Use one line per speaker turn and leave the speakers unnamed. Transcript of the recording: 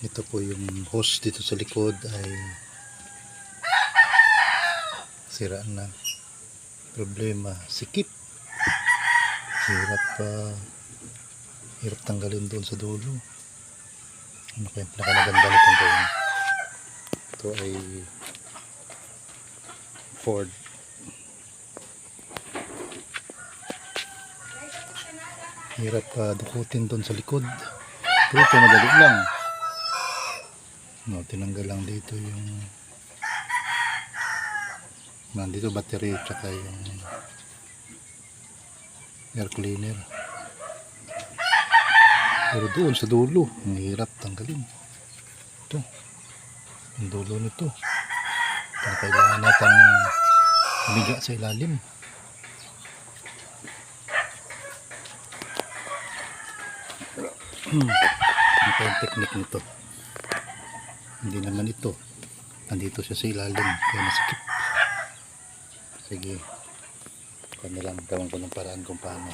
ito po yung hose dito sa likod ay sira na. Problema sikip. Hirap pa hirap tanggalin doon sa dulo. Ano kaya pinakamaganda nitong gawin ito ay Ford. Hirap pa dukutin doon sa likod. Pero madali lang no, tinanggal lang dito yung nandito battery tsaka yung air cleaner. Pero doon sa dulo ang hirap tanggalin. Ito ang dulo nito. Kaya kailangan natin humiga sa ilalim. Ano pa yung technique nito hindi naman ito. Nandito siya sa ilalim. Kaya masikip sige. Kaya na lang. Gawin ko ng paraan kung paano